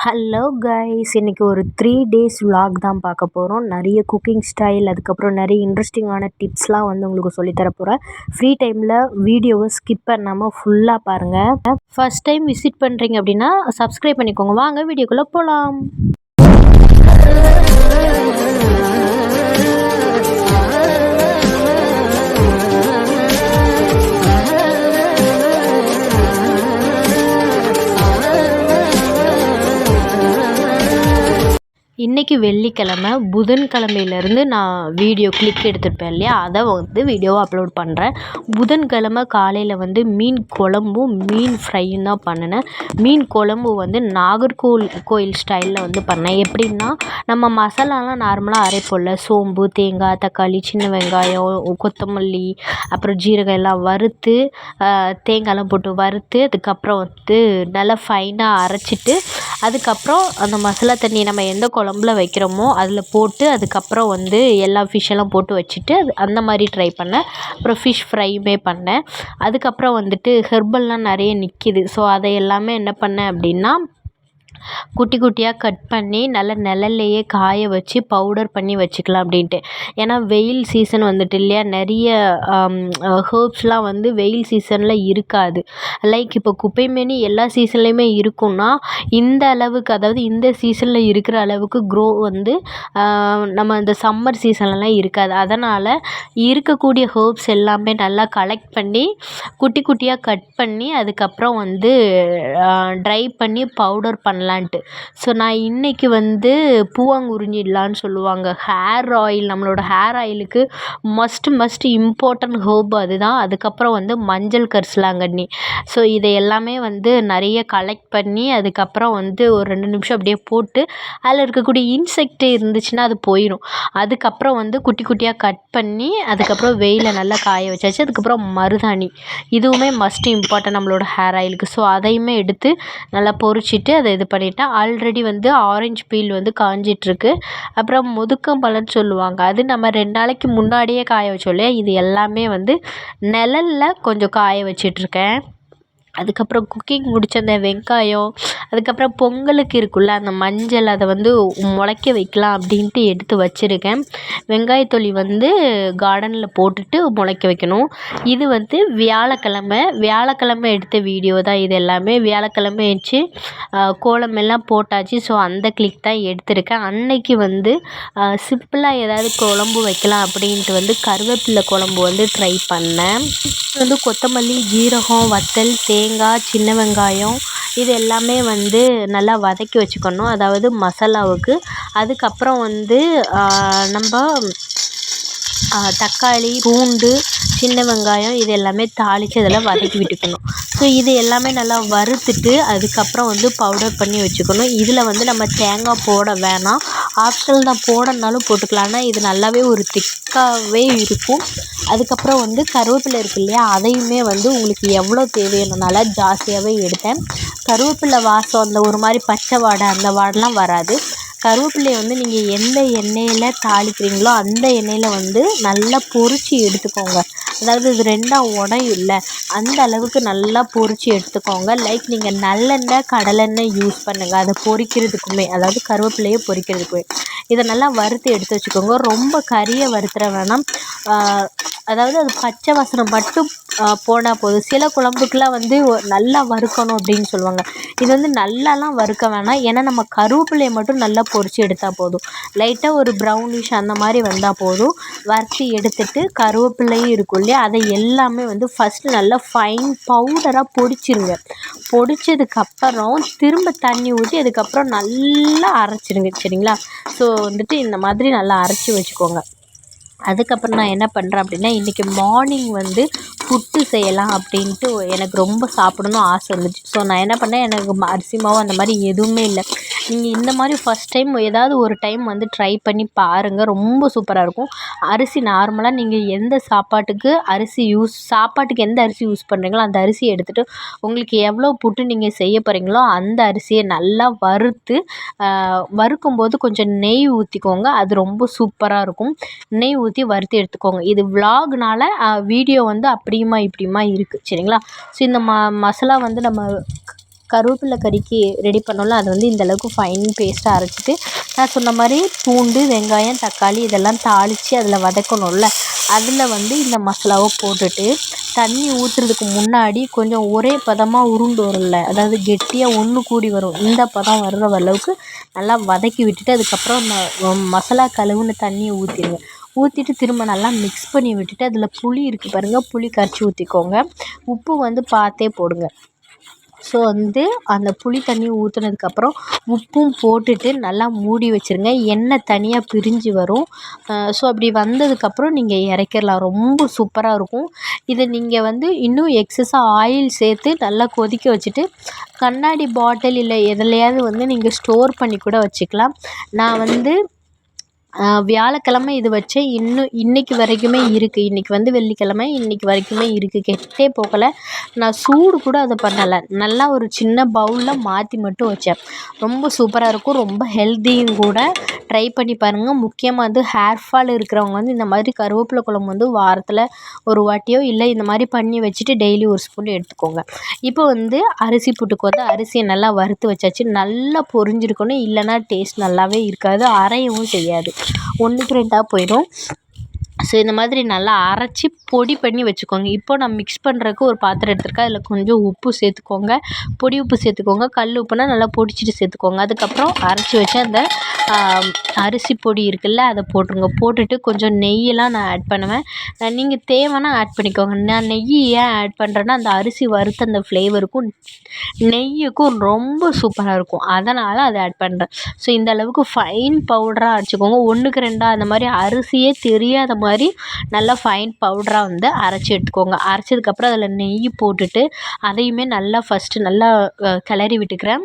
Hello guys இன்றைக்கி ஒரு three days vlog தான் பார்க்க போகிறோம் நிறைய குக்கிங் ஸ்டைல் அதுக்கப்புறம் நிறைய இன்ட்ரெஸ்டிங்கான டிப்ஸ்லாம் வந்து உங்களுக்கு சொல்லித்தர போகிறேன் ஃப்ரீ டைமில் வீடியோவை ஸ்கிப் பண்ணாமல் ஃபுல்லாக பாருங்கள் ஃபர்ஸ்ட் டைம் விசிட் பண்ணுறீங்க அப்படின்னா சப்ஸ்கிரைப் பண்ணிக்கோங்க. வாங்க வீடியோக்குள்ளே போகலாம் இன்றைக்கி வெள்ளிக்கிழமை புதன்கிழமையிலேருந்து நான் வீடியோ கிளிக் எடுத்திருப்பேன் இல்லையா? அதை வந்து வீடியோவாக அப்லோட் பண்ணுறேன் புதன்கிழமை காலையில் வந்து மீன் குழம்பும் மீன் ஃப்ரையும் தான் பண்ணினேன். மீன் குழம்பு வந்து நாகர்கோவில் கோயில் ஸ்டைலில் வந்து பண்ணேன். எப்படின்னா நம்ம மசாலாலாம் நார்மலாக அரைப்போம்ல. சோம்பு தேங்காய் தக்காளி சின்ன வெங்காயம் கொத்தமல்லி அப்புறம் ஜீரகம் எல்லாம் வறுத்து தேங்காய்லாம் போட்டு வறுத்து அதுக்கப்புறம் வந்து நல்லா ஃபைனாக அரைச்சிட்டு அதுக்கப்புறம் அந்த மசாலா தண்ணி நம்ம எந்த குழம்புல வைக்கிறோமோ அதில் போட்டு அதுக்கப்புறம் வந்து எல்லா ஃபிஷ்ஷெல்லாம் போட்டு வச்சுட்டு அது அந்த மாதிரி ட்ரை பண்ணேன். அப்புறம் ஃபிஷ் ஃப்ரையுமே பண்ணேன். அதுக்கப்புறம் வந்துட்டு ஹெர்பல்லாம் நிறைய நிற்கிது ஸோ அதை எல்லாமே என்ன பண்ணேன் அப்படின்னா குட்டி குட்டியாக கட் பண்ணி நல்லா நிழல்லையே காய வச்சு பவுடர் பண்ணி வச்சுக்கலாம் அப்படின்ட்டு. ஏன்னா வெயில் சீசன் வந்துட்டு இல்லையா? நிறைய ஹேர்ப்ஸ்லாம் வந்து வெயில் சீசனில் இருக்காது. லைக் இப்போ குப்பைமேனி எல்லா சீசன்லேயுமே இருக்கும்னா இந்த அளவுக்கு அதாவது இந்த சீசனில் இருக்கிற அளவுக்கு க்ரோ வந்து நம்ம இந்த சம்மர் சீசன்லலாம் இருக்காது. அதனால் இருக்கக்கூடிய ஹேர்ப்ஸ் எல்லாமே நல்லா கலெக்ட் பண்ணி குட்டி குட்டியாக கட் பண்ணி அதுக்கப்புறம் வந்து ட்ரை பண்ணி பவுடர் பண்ணலாம். பண்ணலான்ட்டு ஸோ நான் இன்றைக்கி வந்து பூவாங்குறிஞ்சிடலான்னு சொல்லுவாங்க. ஹேர் ஆயில் நம்மளோட ஹேர் ஆயிலுக்கு மஸ்ட் மஸ்ட் இம்பார்ட்டன்ட் ஹேர்ப் அதுதான். அதுக்கப்புறம் வந்து மஞ்சள் கரிசலாங்கண்ணி. ஸோ இதை எல்லாமே வந்து நிறைய கலெக்ட் பண்ணி அதுக்கப்புறம் வந்து ஒரு ரெண்டு நிமிஷம் அப்படியே போட்டு அதில் இருக்கக்கூடிய இன்செக்ட் இருந்துச்சுன்னா அது போயிடும் அதுக்கப்புறம் வந்து குட்டி குட்டியாக கட் பண்ணி அதுக்கப்புறம் வெயிலில் நல்லா காய வச்சாச்சு. அதுக்கப்புறம் மருதாணி. இதுவுமே மஸ்ட் இம்பார்ட்டன்ட் நம்மளோட ஹேர் ஆயிலுக்கு ஸோ அதையுமே எடுத்து நல்லா பொரிச்சிட்டு அதை இது பண்ணிட்டேன் ஆல்ரெடி வந்து ஆரஞ்சு பீல் வந்து காஞ்சிட்ருக்கு. அப்புறம் முதுக்கம்பழம்னு சொல்லுவாங்க. அது நம்ம ரெண்டு நாளைக்கு முன்னாடியே காய வச்சோம் இல்லையா? இது எல்லாமே வந்து நிழல்ல கொஞ்சம் காய வச்சிட்ருக்கேன். அதுக்கப்புறம் குக்கிங் முடிச்ச அந்த வெங்காயம் அதுக்கப்புறம் பொங்கலுக்கு இருக்கும்ல அந்த மஞ்சள் அதை வந்து முளைக்க வைக்கலாம் அப்படின்ட்டு எடுத்து வச்சுருக்கேன். வெங்காயத்தொலி வந்து கார்டனில் போட்டுட்டு முளைக்க வைக்கணும். இது வந்து வியாழக்கிழமை வியாழக்கிழமை எடுத்த வீடியோ தான் இது எல்லாமே. வியாழக்கிழமை ஏச்சு கோலம் எல்லாம் போட்டாச்சு. ஸோ அந்த கிளிக் தான் எடுத்திருக்கேன். அன்னைக்கு வந்து சிம்பிளாக ஏதாவது குழம்பு வைக்கலாம் அப்படின்ட்டு வந்து கருவேப்பிலை குழம்பு வந்து ட்ரை பண்ணேன். வந்து கொத்தமல்லி ஜீரகம் வத்தல் தேங்காய் சின்ன வெங்காயம் இது எல்லாமே வந்து நல்லா வதக்கி வச்சுக்கணும். அதாவது மசாலாவுக்கு. அதுக்கப்புறம் வந்து நம்ம தக்காளி பூண்டு சின்ன வெங்காயம் இது எல்லாமே தாளித்து அதில் வதக்கி விட்டுக்கணும். ஸோ இது எல்லாமே நல்லா வறுத்துட்டு அதுக்கப்புறம் வந்து பவுடர் பண்ணி வச்சுக்கணும். இதில் வந்து நம்ம தேங்காய் போட வேணாம். ஆப்ஷனல் தான் போடனாலும் போட்டுக்கலாம். ஆனால் இது நல்லாவே ஒரு திக்காகவே இருக்கும். அதுக்கப்புறம் வந்து கருவேப்பிலை இருக்கு இல்லையா அதையுமே வந்து உங்களுக்கு எவ்வளோ தேவையானனால ஜாஸ்தியாகவே எடுத்தேன். கருவேப்பிலை வாசம் அந்த ஒரு மாதிரி பச்சை வாடை அந்த வாடைலாம் வராது. கருவேப்பிலையை வந்து நீங்கள் எந்த எண்ணெயில் தாளிக்கிறீங்களோ அந்த எண்ணெயில் வந்து நல்லா பொரித்து எடுத்துக்கோங்க. அதாவது இது ரெண்டாக உடையும்ல அந்த அளவுக்கு நல்லா பொரித்து எடுத்துக்கோங்க. லைக் நீங்கள் நல்லெண்ணெய் கடலெண்ணெய் யூஸ் பண்ணுங்கள் அதை பொரிக்கிறதுக்குமே அதாவது கருவேப்பிலையை பொரிக்கிறதுக்குமே இதை நல்லா வறுத்து எடுத்து வச்சுக்கோங்க. ரொம்ப கறியை வறுத்துற வேணாம். அதாவது அது பச்சை வாசனை மட்டும் போனால் போதும். சில குழம்புக்குலாம் வந்து நல்லா வறுக்கணும் அப்படின்னு சொல்லுவாங்க. இது வந்து நல்லாலாம் வறுக்க வேணாம். ஏன்னா நம்ம கருவேப்பிலையை மட்டும் நல்லா பொரித்து எடுத்தால் போதும். லைட்டாக ஒரு ப்ரௌனிஷ் அந்த மாதிரி வந்தால் போதும். வறுத்து எடுத்துட்டு கருவேப்பிலையும் இருக்கும் இல்லையா? அதை எல்லாமே வந்து ஃபஸ்ட்டு நல்லா ஃபைன் பவுடராக பொடிச்சிருங்க பொடிச்சதுக்கப்புறம் திரும்ப தண்ணி ஊற்றி அதுக்கப்புறம் நல்லா அரைச்சிடுங்க சரிங்களா? ஸோ வந்துட்டு இந்த மாதிரி நல்லா அரைச்சி வச்சுக்கோங்க. அதுக்கப்புறம் நான் என்ன பண்ணுறேன் அப்படின்னா இன்றைக்கி மார்னிங் வந்து புட்டு செய்யலாம் அப்படின்ட்டு எனக்கு ரொம்ப சாப்பிடணும் ஆசை வந்துச்சு. ஸோ நான் என்ன பண்ணேன் எனக்கு அரிசி மாவு அந்த மாதிரி எதுவுமே இல்லை. நீங்கள் இந்த மாதிரி ஃபஸ்ட் டைம் ஏதாவது ஒரு டைம் வந்து ட்ரை பண்ணி பாருங்கள் ரொம்ப சூப்பராக இருக்கும். அரிசி நார்மலாக நீங்கள் எந்த சாப்பாட்டுக்கு அரிசி யூஸ் சாப்பாட்டுக்கு எந்த அரிசி யூஸ் பண்ணுறீங்களோ அந்த அரிசியை எடுத்துகிட்டு உங்களுக்கு எவ்வளோ புட்டு நீங்கள் செய்ய போகிறீங்களோ அந்த அரிசியை நல்லா வறுத்து வறுக்கும்போது கொஞ்சம் நெய் ஊற்றிக்கோங்க அது ரொம்ப சூப்பராக இருக்கும். நெய் ஊற்றி வறுத்து எடுத்துக்கோங்க. இது விலாக்னால வீடியோ வந்து அப்படியுமா இப்படியுமா இருக்குது சரிங்களா? ஸோ இந்த ம மசாலா வந்து நம்ம கருவேப்பிலை கறிக்கு ரெடி பண்ணோம்ல அது வந்து இந்தளவுக்கு ஃபைன் பேஸ்ட்டாக அரைச்சிட்டு நான் சொன்ன மாதிரி பூண்டு வெங்காயம் தக்காளி இதெல்லாம் தாளித்து அதில் வதக்கணும்ல. அதில் வந்து இந்த மசாலாவை போட்டுட்டு தண்ணி ஊற்றுறதுக்கு முன்னாடி கொஞ்சம் ஒரே பதமாக உருண்டு வரும்ல. அதாவது கெட்டியாக ஒன்று கூடி வரும். இந்த பதம் வர்ற அளவுக்கு நல்லா வதக்கி விட்டுட்டு அதுக்கப்புறம் மசாலா கழுவுன்னு தண்ணியை ஊற்றிடுங்க ஊற்றிட்டு திரும்ப நல்லா மிக்ஸ் பண்ணி விட்டுட்டு அதில் புளி இருக்குது பாருங்கள் புளி கரைச்சி ஊற்றிக்கோங்க உப்பு வந்து பார்த்தே போடுங்க. ஸோ வந்து அந்த புளி தண்ணி ஊற்றுனதுக்கப்புறம் உப்பும் போட்டுட்டு நல்லா மூடி வச்சுருங்க. எண்ணெய் தனியாக பிரிஞ்சு வரும். ஸோ அப்படி வந்ததுக்கப்புறம் நீங்கள் இறக்கிடலாம் ரொம்ப சூப்பராக இருக்கும். இதை நீங்கள் வந்து இன்னும் எக்ஸஸாக ஆயில் சேர்த்து நல்லா கொதிக்க வச்சுட்டு கண்ணாடி பாட்டில் இல்லை எதுலையாவது வந்து நீங்கள் ஸ்டோர் பண்ணி கூட வச்சுக்கலாம். நான் வந்து வியாழக்கிழம இது வச்சேன் இன்னும் இன்றைக்கி வரைக்குமே இருக்குது இன்றைக்கி வந்து வெள்ளிக்கிழம இன்றைக்கி வரைக்குமே இருக்குது கெட்டே போகலை. நான் சூடு கூட அதை பண்ணலை. நல்லா ஒரு சின்ன பவுலில் மாற்றி மட்டும் வச்சேன். ரொம்ப சூப்பராக இருக்கும். ரொம்ப ஹெல்த்தியும் கூட. ட்ரை பண்ணி பாருங்கள் முக்கியமாக வந்து ஹேர் ஃபால் இருக்கிறவங்க வந்து இந்த மாதிரி கருவேப்பிலை குழம்பு வந்து வாரத்தில் ஒரு வாட்டியோ இல்லை இந்த மாதிரி பண்ணி வச்சுட்டு டெய்லி ஒரு ஸ்பூன் எடுத்துக்கோங்க. இப்போ வந்து அரிசி புட்டுக்கு. வந்து அரிசியை நல்லா வறுத்து வச்சாச்சு. நல்லா பொரிஞ்சிருக்கணும். இல்லைன்னா டேஸ்ட் நல்லாவே இருக்காது. அரையவும் செய்யாது. ஒன்றுக்கு ரெண்டாக போயிடும் ஸோ இந்த மாதிரி நல்லா அரைச்சி பொடி பண்ணி வச்சுக்கோங்க. இப்போ நான் மிக்ஸ் பண்ணுறதுக்கு ஒரு பாத்திரம் எடுத்துருக்கேன். அதில் கொஞ்சம் உப்பு சேர்த்துக்கோங்க. பொடி உப்பு சேர்த்துக்கோங்க. கல் உப்புனா நல்லா பொடிச்சிட்டு சேர்த்துக்கோங்க. அதுக்கப்புறம் அரைச்சி வச்ச அந்த அரிசி பொடி இருக்குல்ல அதை போட்டுருங்க. போட்டுட்டு கொஞ்சம் நெய்யெல்லாம் நான் ஆட் பண்ணுவேன். நீங்கள் தேவைன்னா ஆட் பண்ணிக்கோங்க. நான் நெய் ஏன் ஆட் பண்ணுறேன்னா அந்த அரிசி வறுத்த அந்த ஃப்ளேவருக்கும் நெய்யுக்கும் ரொம்ப சூப்பராக இருக்கும். அதனால் அதை ஆட் பண்ணுறேன் ஸோ இந்த அளவுக்கு ஃபைன் பவுடராக அரைச்சிக்கோங்க. ஒன்றுக்கு ரெண்டாக அந்த மாதிரி அரிசியே தெரியாத மாதிரி மாதிரி நல்லா ஃபைன் பவுடராக வந்து அரைச்சி எடுத்துக்கோங்க. அரைச்சதுக்கப்புறம் அதில் நெய் போட்டுட்டு அதையுமே நல்லா ஃபஸ்ட்டு நல்லா கிளறி விட்டுக்கிறேன்.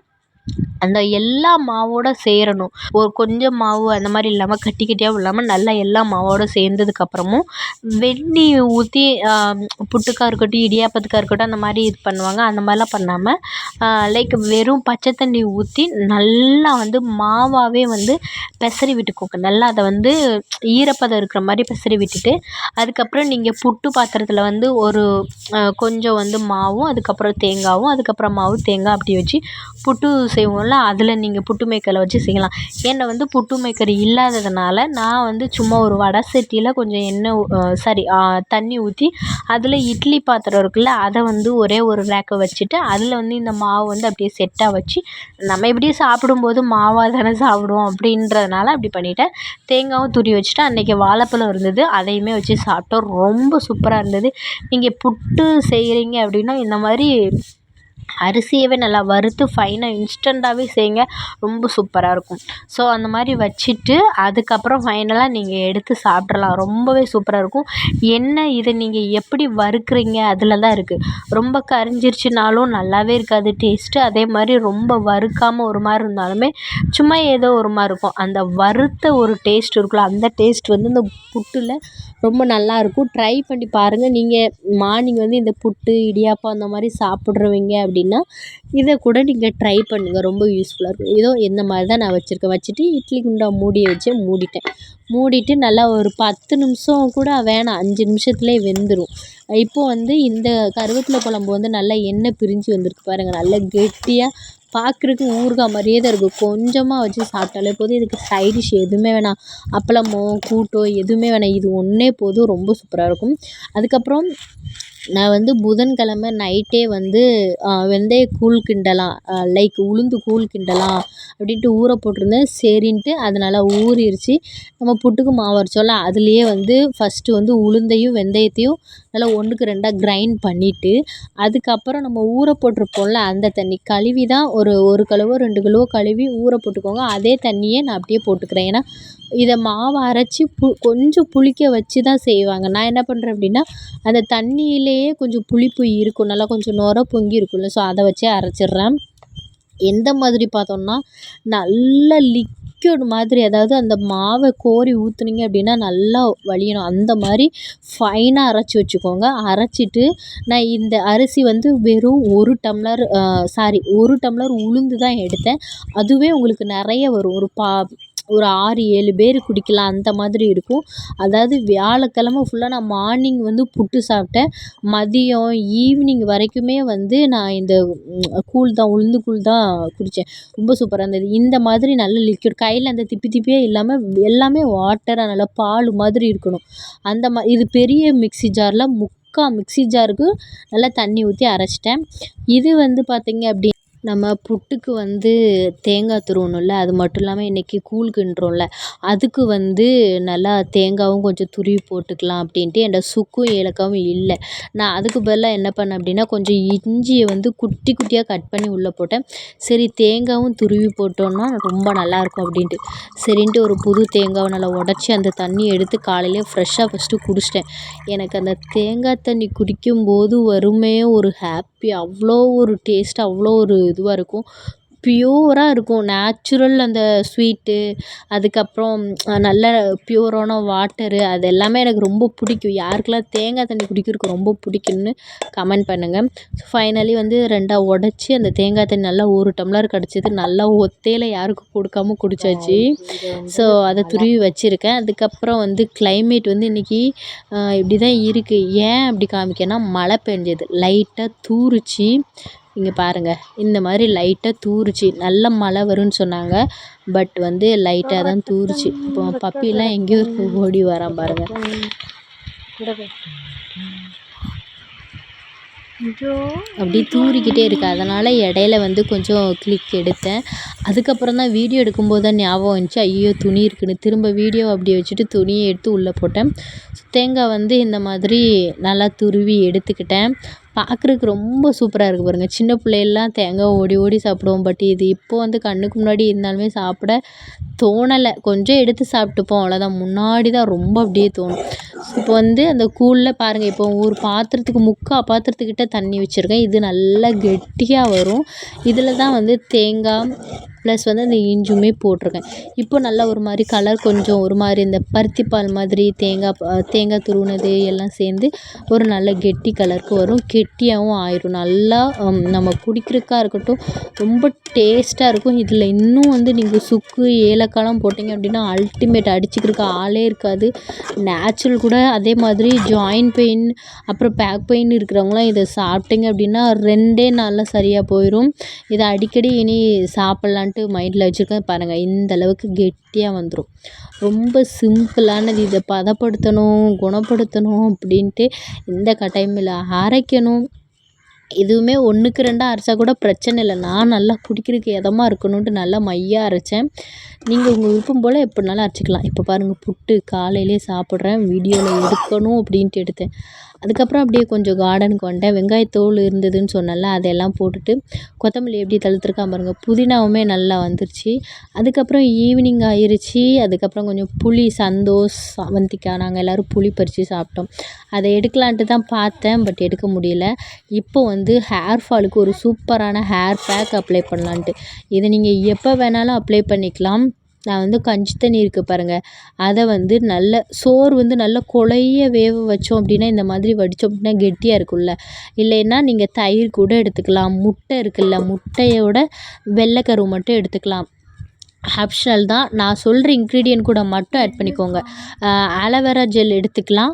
அந்த எல்லா மாவோடு சேரணும். ஒரு கொஞ்சம் மாவு அந்த மாதிரி இல்லாமல் கட்டி கட்டியாகவும் இல்லாமல் நல்லா எல்லா மாவோடு சேர்ந்ததுக்கப்புறமும் வெந்நீர் ஊற்றி புட்டுக்காக இருக்கட்டும் இடியாப்பத்துக்காக இருக்கட்டும் அந்த மாதிரி இது பண்ணுவாங்க. அந்த மாதிரிலாம் பண்ணாமல் லைக் வெறும் பச்சை தண்ணி ஊற்றி நல்லா வந்து மாவாகவே வந்து பெசரி விட்டுக்கோங்க. நல்லா அதை வந்து ஈரப்பதம் இருக்கிற மாதிரி பெசரி விட்டுட்டு அதுக்கப்புறம் நீங்கள் புட்டு பாத்திரத்தில் வந்து ஒரு கொஞ்சம் வந்து மாவும் அதுக்கப்புறம் தேங்காயும் அதுக்கப்புறம் மாவு தேங்காய் அப்படி வச்சு புட்டு செய்வோம்ல அதில் நீங்கள் புட்டு மேக்கரில் வச்சு செய்யலாம். என்னை வந்து புட்டு மேக்கர் இல்லாததுனால நான் வந்து சும்மா ஒரு வடை சட்டியில் கொஞ்சம் எண்ணெய் சாரி தண்ணி ஊற்றி அதில் இட்லி பாத்திரம் இருக்குல்ல அதை வந்து ஒரே ஒரு ரேக்கை வச்சுட்டு அதில் வந்து இந்த மாவு வந்து அப்படியே செட்டாக வச்சு நம்ம எப்படியும் சாப்பிடும்போது மாவாக தானே சாப்பிடுவோம் அப்படின்றதுனால அப்படி பண்ணிட்டேன். தேங்காயும் துரி வச்சுட்டு அன்றைக்கி வாழைப்பழம் இருந்தது அதையுமே வச்சு சாப்பிட்டோம். ரொம்ப சூப்பராக இருந்தது. நீங்கள் புட்டு செய்கிறீங்க அப்படின்னா இந்த மாதிரி அரிசியவே நல்லா வறுத்து ஃபைனாக இன்ஸ்டண்ட்டாகவே செய்யுங்க ரொம்ப சூப்பராக இருக்கும். ஸோ அந்த மாதிரி வச்சுட்டு அதுக்கப்புறம் ஃபைனலாக நீங்கள் எடுத்து சாப்பிட்றலாம் ரொம்பவே சூப்பராக இருக்கும். என்ன இதை நீங்கள் எப்படி வறுக்கிறீங்க? அதில் தான் இருக்குது ரொம்ப கரிஞ்சிருச்சுனாலும் நல்லாவே இருக்காது. டேஸ்ட்டு அதே மாதிரி ரொம்ப வறுக்காமல் ஒரு மாதிரி இருந்தாலுமே சும்மா ஏதோ ஒரு மாதிரி இருக்கும். அந்த வறுத்த ஒரு டேஸ்ட் இருக்குல்ல அந்த டேஸ்ட் வந்து இந்த புட்டில் ரொம்ப நல்லாயிருக்கும் ட்ரை பண்ணி பாருங்கள் நீங்கள் மார்னிங் வந்து இந்த புட்டு இடியாப்பம் அந்த மாதிரி சாப்பிட்றவங்க அப்படின்னா இதை கூட நீங்கள் ட்ரை பண்ணுங்கள் ரொம்ப யூஸ்ஃபுல்லாக இருக்கும். ஏதோ இந்த மாதிரி தான் நான் வச்சுருக்கேன். வச்சுட்டு இட்லி குண்டா மூடியை வச்சு மூடிட்டேன். மூடிட்டு நல்லா ஒரு பத்து நிமிஷம் கூட வேணாம். அஞ்சு நிமிஷத்துலேயே வெந்துடும் இப்போது வந்து இந்த கருவேப்பிலை குழம்பு வந்து நல்லா எண்ணெய் பிரிஞ்சு வந்திருக்கு பாருங்கள் நல்லா கெட்டியாக பார்க்குறதுக்கு ஊறுகாய் மாதிரியே தான் இருக்கும். கொஞ்சமாக வச்சு சாப்பிட்டாலே போதும். இதுக்கு சைட் டிஷ் எதுவுமே வேணாம். அப்பளமோ கூட்டோ எதுவுமே வேணாம். இது ஒன்றே போதும். ரொம்ப சூப்பராக இருக்கும். அதுக்கப்புறம் நான் வந்து புதன்கிழம நைட்டே வந்து வெந்தய கூழ் கிண்டலாம். லைக் உளுந்து கூழ் கிண்டலாம் அப்படின்ட்டு ஊற போட்டிருந்தேன். சரின்ட்டு அது நல்லா ஊறிடுச்சு நம்ம புட்டுக்கு மாவு அரைச்சோம்ல அதுலேயே வந்து ஃபஸ்ட்டு வந்து உளுந்தையும் வெந்தயத்தையும் நல்லா ஒன்றுக்கு ரெண்டாக கிரைண்ட் பண்ணிவிட்டு அதுக்கப்புறம் நம்ம ஊற போட்டிருப்போம்ல அந்த தண்ணி. கழுவி தான் ஒரு ஒரு கழுவோ ரெண்டு கழுவோ கழுவி ஊற போட்டுக்கோங்க. அதே தண்ணியே நான் அப்படியே போட்டுக்கிறேன். ஏன்னா இதை மாவை அரைச்சி பு கொஞ்சம் புளிக்க வச்சு தான் செய்வாங்க. நான் என்ன பண்ணுறேன் அப்படின்னா அந்த தண்ணியிலேயே கொஞ்சம் புளிப்பு இருக்கும். நல்லா கொஞ்சம் நுர பொங்கி இருக்கும்ல ஸோ அதை வச்சே அரைச்சிட்றேன். எந்த மாதிரி பார்த்தோம்னா நல்ல லிக்யூட் மாதிரி அதாவது அந்த மாவை கோரி ஊற்றுனீங்க அப்படின்னா நல்லா வழியணும். அந்த மாதிரி ஃபைனாக அரைச்சி வச்சுக்கோங்க. அரைச்சிட்டு நான் இந்த அரிசி வந்து வெறும் ஒரு டம்ளர் சாரி ஒரு டம்ளர் உளுந்து தான் எடுத்தேன். அதுவே உங்களுக்கு நிறைய வரும். ஒரு பா ஒரு ஆறு ஏழு பேர் குடிக்கலாம் அந்த மாதிரி இருக்கும். அதாவது வியாழக்கிழம ஃபுல்லாக நான் மார்னிங் வந்து புட்டு சாப்பிட்டேன். மதியம் ஈவினிங் வரைக்குமே வந்து நான் இந்த கூழ் தான் உளுந்து கூழ் தான் குடித்தேன் ரொம்ப சூப்பராக இருந்தது. இந்த மாதிரி நல்ல லிக்யூட் கையில் அந்த திப்பி திப்பியே இல்லாமல் எல்லாமே வாட்டராக நல்லா பால் மாதிரி இருக்கணும். அந்த மா இது பெரிய மிக்ஸி ஜாரில் முக்கால் மிக்ஸி ஜாருக்கு நல்லா தண்ணி ஊற்றி அரைச்சிட்டேன். இது வந்து பார்த்திங்க அப்படி நம்ம புட்டுக்கு வந்து தேங்காய் துருவணும்ல அது மட்டும் இல்லாமல் இன்றைக்கி கூழ் கிண்டுறோம்ல அதுக்கு வந்து நல்லா தேங்காயும் கொஞ்சம் துருவி போட்டுக்கலாம் அப்படின்ட்டு என்கிட்ட சுக்கும் ஏலக்காயும் இல்லை. நான் அதுக்கு பதிலாக என்ன பண்ணேன் அப்படின்னா கொஞ்சம் இஞ்சியை வந்து குட்டி குட்டியாக கட் பண்ணி உள்ளே போட்டேன். சரி தேங்காயும் துருவி போட்டோம்னா ரொம்ப நல்லாயிருக்கும் அப்படின்ட்டு. சரின்ட்டு ஒரு புது தேங்காவை நல்லா உடச்சி அந்த தண்ணியை எடுத்து காலையிலே ஃப்ரெஷ்ஷாக ஃபஸ்ட்டு குடிச்சிட்டேன். எனக்கு அந்த தேங்காய் தண்ணி குடிக்கும்போது வருமே ஒரு ஹாப்பி அவ்வளோ ஒரு டேஸ்ட் அவ்வளோ ஒரு இதுவாக இருக்கும். ப்யூராக இருக்கும். நேச்சுரல் அந்த ஸ்வீட்டு அதுக்கப்புறம் நல்ல ப்யூரான வாட்டரு அது எல்லாமே எனக்கு ரொம்ப பிடிக்கும். யாருக்கெல்லாம் தேங்காய் தண்ணி குடிக்கிறதுக்கு ரொம்ப பிடிக்கும்னு கமெண்ட் பண்ணுங்கள் ஸோ ஃபைனலி வந்து ரெண்டாக உடச்சி அந்த தேங்காய் தண்ணி நல்லா ஒரு டம்ளர் கிடச்சிது. நல்லா ஒத்தையில் யாருக்கும் கொடுக்காம குடித்தாச்சு ஸோ அதை துருவி வச்சுருக்கேன். அதுக்கப்புறம் வந்து கிளைமேட் வந்து இன்றைக்கி இப்படி தான் இருக்குது ஏன் அப்படி காமிக்கன்னா மழை பெஞ்சது. லைட்டாக தூரிச்சு இங்கே பாருங்கள் இந்த மாதிரி லைட்டாக தூறுச்சு நல்ல மழை வரும்னு சொன்னாங்க. பட் வந்து லைட்டாக தான் தூறுச்சு இப்போ பப்பிலாம் எங்கேயோ ஓடி வரான் பாருங்கள் அப்படியே தூறிக்கிட்டே இருக்குது அதனால் இடையில வந்து கொஞ்சம் கிளிக் எடுத்தேன். அதுக்கப்புறம் தான் வீடியோ எடுக்கும்போது தான் ஞாபகம் வந்துச்சு. ஐயோ துணி இருக்குன்னு. திரும்ப வீடியோ அப்படி வச்சுட்டு துணியை எடுத்து உள்ளே போட்டேன். தேங்காய் வந்து இந்த மாதிரி நல்லா துருவி எடுத்துக்கிட்டேன். பார்க்குறதுக்கு ரொம்ப சூப்பராக இருக்குது பாருங்கள் சின்ன பிள்ளையெல்லாம் தேங்காய் ஓடி ஓடி சாப்பிடுவோம். பட் இது இப்போ வந்து கண்ணுக்கு முன்னாடி இருந்தாலுமே சாப்பிட தோணலை. கொஞ்சம் எடுத்து சாப்பிட்டுப்போம். அவ்வளோதான் முன்னாடி தான் ரொம்ப அப்படியே தோணும். இப்போ வந்து அந்த கூழில் பாருங்கள் இப்போ ஒரு பாத்திரத்துக்கு முக்கால் பாத்திரத்துக்கிட்ட தண்ணி வச்சுருக்கேன். இது நல்லா கெட்டியாக வரும். இதில் தான் வந்து தேங்காய் ப்ளஸ் வந்து அந்த இஞ்சுமே போட்டிருக்கேன். இப்போ நல்லா ஒரு மாதிரி கலர் கொஞ்சம் ஒரு மாதிரி இந்த பருத்தி பால் மாதிரி தேங்காய் தேங்காய் துருவினது எல்லாம் சேர்ந்து ஒரு நல்ல கெட்டி கலருக்கு வரும். கெட்டியாகவும் ஆயிடும் நல்லா நம்ம குடிக்கிறதுக்கா இருக்கட்டும் ரொம்ப டேஸ்ட்டாக இருக்கும். இதில் இன்னும் வந்து நீங்கள் சுக்கு ஏலக்காய்லாம் போட்டிங்க அப்படின்னா அல்டிமேட் அடிச்சுக்கிறக்க ஆளே இருக்காது. நேச்சுரல் கூட அதே மாதிரி ஜாயின் பெயின் அப்புறம் பேக் பெயின் இருக்கிறவங்களாம் இதை சாப்பிட்டிங்க அப்படின்னா ரெண்டே நாளில் சரியாக போயிடும் இதை அடிக்கடி இனி சாப்பிட்லான்ட்டு வந்துட்டு மைண்டில் வச்சுருக்கேன். பாருங்கள் இந்த அளவுக்கு கெட்டியாக வந்துடும் ரொம்ப சிம்பிளானது இதை பதப்படுத்தணும் குணப்படுத்தணும் அப்படின்ட்டு எந்த கட்டாயமும் இல்லை. அரைக்கணும். எதுவுமே ஒன்றுக்கு ரெண்டாக அரைச்சா கூட பிரச்சனை இல்லை. நான் நல்லா குடிக்கிறதுக்கு இதமாக இருக்கணுன்ட்டு நல்லா மையாக அரைச்சேன். நீங்கள் உங்கள் விருப்பம் போல் எப்படினாலும் அரைச்சிக்கலாம். இப்போ பாருங்கள் புட்டு காலையிலே சாப்பிட்றேன் வீடியோவில் எடுக்கணும் அப்படின்ட்டு எடுத்தேன். அதுக்கப்புறம் அப்படியே கொஞ்சம் கார்டனுக்கு வந்துட்டேன். வெங்காயத்தோல் இருந்ததுன்னு சொன்னேன்ல அதையெல்லாம் போட்டுட்டு கொத்தமல்லி எப்படி தழுத்துருக்கான் பாருங்கள் புதினாவுமே நல்லா வந்துருச்சு. அதுக்கப்புறம் ஈவினிங் ஆயிடுச்சு அதுக்கப்புறம் கொஞ்சம் புளி சந்தோஷ் அவந்திக்கா நாங்கள் எல்லோரும் புளி பறித்து சாப்பிட்டோம். அதை எடுக்கலான்ட்டு தான் பார்த்தேன் பட் எடுக்க முடியல. இப்போ வந்து ஹேர் ஃபாலுக்கு ஒரு சூப்பரான ஹேர் பேக் அப்ளை பண்ணலான்ட்டு. இதை நீங்கள் எப்போ வேணாலும் அப்ளை பண்ணிக்கலாம். நான் வந்து கஞ்சி தண்ணி இருக்குது பாருங்கள் அதை வந்து நல்ல சோறு வந்து நல்லா குழைய வேக வச்சோம் அப்படின்னா இந்த மாதிரி வடித்தோம் அப்படின்னா கெட்டியாக இருக்கும்ல. இல்லைன்னா நீங்கள் தயிர் கூட எடுத்துக்கலாம். முட்டை இருக்குல்ல முட்டையோட வெள்ளைக்கரு மட்டும் எடுத்துக்கலாம். ஆப்ஷனல் தான். நான் சொல்கிற இன்க்ரீடியன்ட் கூட மட்டும் ஆட் பண்ணிக்கோங்க. அலோவேரா ஜெல் எடுத்துக்கலாம்.